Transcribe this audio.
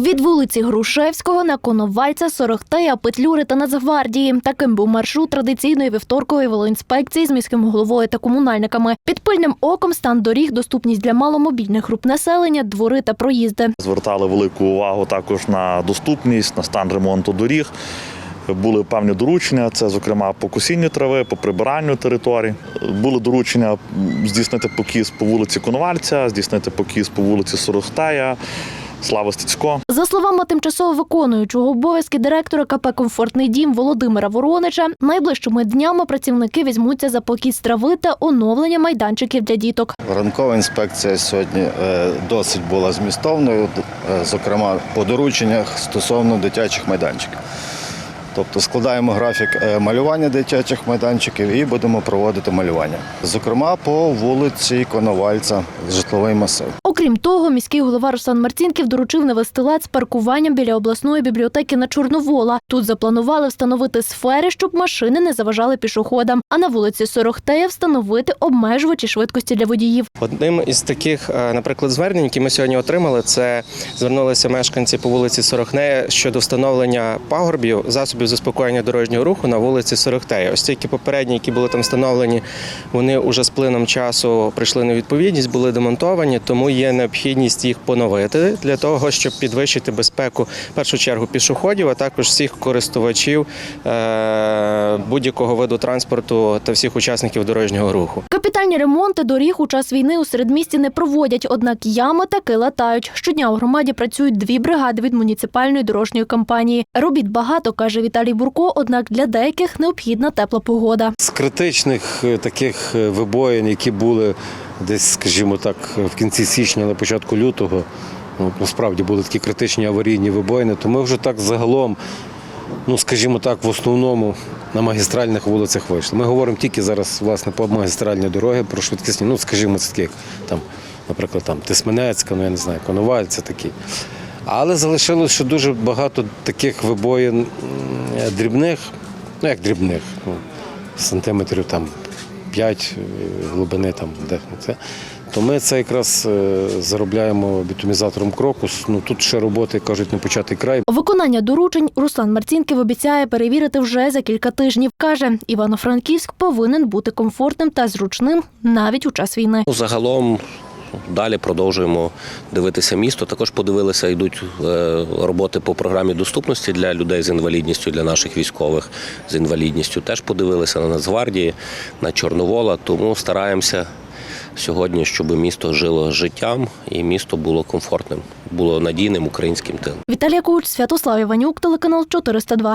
Від вулиці Грушевського на Коновальця, Сорохтея, Петлюри та Нацгвардії. Таким був маршрут традиційної вівторкової велоінспекції з міським головою та комунальниками. Під пильним оком стан доріг, доступність для маломобільних груп населення, двори та проїзди. Звертали велику увагу також на доступність, на стан ремонту доріг. Були певні доручення, це зокрема по косінню трави, по прибиранню територій. Були доручення здійснити покіс по вулиці Коновальця, здійснити покіс по вулиці Сорохтая, Слава Стецько. За словами тимчасово виконуючого обов'язки директора КП Комфортний дім Володимира Воронича, найближчими днями працівники візьмуться за покіс трави та оновлення майданчиків для діток. Ранкова інспекція сьогодні е, досить була змістовною, е, зокрема по дорученнях стосовно дитячих майданчиків. Тобто складаємо графік е, малювання дитячих майданчиків і будемо проводити малювання. Зокрема, по вулиці Коновальця, житловий масив. Окрім того, міський голова Руслан Марцінків доручив навести лад з паркуванням біля обласної бібліотеки на Чорновола. Тут запланували встановити сфери, щоб машини не заважали пішоходам. А на вулиці Сорохтея встановити обмежувачі швидкості для водіїв. Одним із таких, е, наприклад, звернень, які ми сьогодні отримали, це звернулися мешканці по вулиці Сорохнея щодо встановлення пагорбів засобів заспокоєння дорожнього руху на вулиці Сорохтея. Ось тільки попередні, які були там встановлені, вони вже з плином часу прийшли на відповідність, були демонтовані, тому є необхідність їх поновити для того, щоб підвищити безпеку в першу чергу пішоходів, а також всіх користувачів е, будь-якого виду транспорту та всіх учасників дорожнього руху. Капітальні ремонти доріг у час війни у середмісті не проводять, однак ями таки латають. Щодня у громаді працюють дві бригади від муніципальної дорожньої компанії. Робіт багато, каже Віталій Бурко, однак для деяких необхідна тепла погода. З критичних е, таких е, вибоїн, які були десь, скажімо так, в кінці січня, на початку лютого, ну, насправді були такі критичні аварійні вибоїни, то ми вже так загалом, ну скажімо так, в основному на магістральних вулицях вийшли. Ми говоримо тільки зараз власне по магістральній дороги про швидкісні, ну скажімо, це такі, там, наприклад, там Тисменецька, ну я не знаю, Коновальця такі. Але залишилось ще дуже багато таких вибоїн дрібних, ну як дрібних, ну, сантиметрів там 5 глибини там де це. То ми це якраз е, заробляємо бітумізатором крокус. Ну тут ще роботи кажуть не початий край. Виконання доручень Руслан Марцінків обіцяє перевірити вже за кілька тижнів. Каже, Івано-Франківськ повинен бути комфортним та зручним навіть у час війни. Ну, Загалом далі продовжуємо дивитися місто. Також подивилися, йдуть е, роботи по програмі доступності для людей з інвалідністю, для наших військових з інвалідністю. Теж подивилися на Нацгвардії, на Чорновола. Тому стараємося сьогодні, щоб місто жило життям і місто було комфортним, було надійним українським тилом. Віталія Куч, Святослав Іванюк, телеканал 402.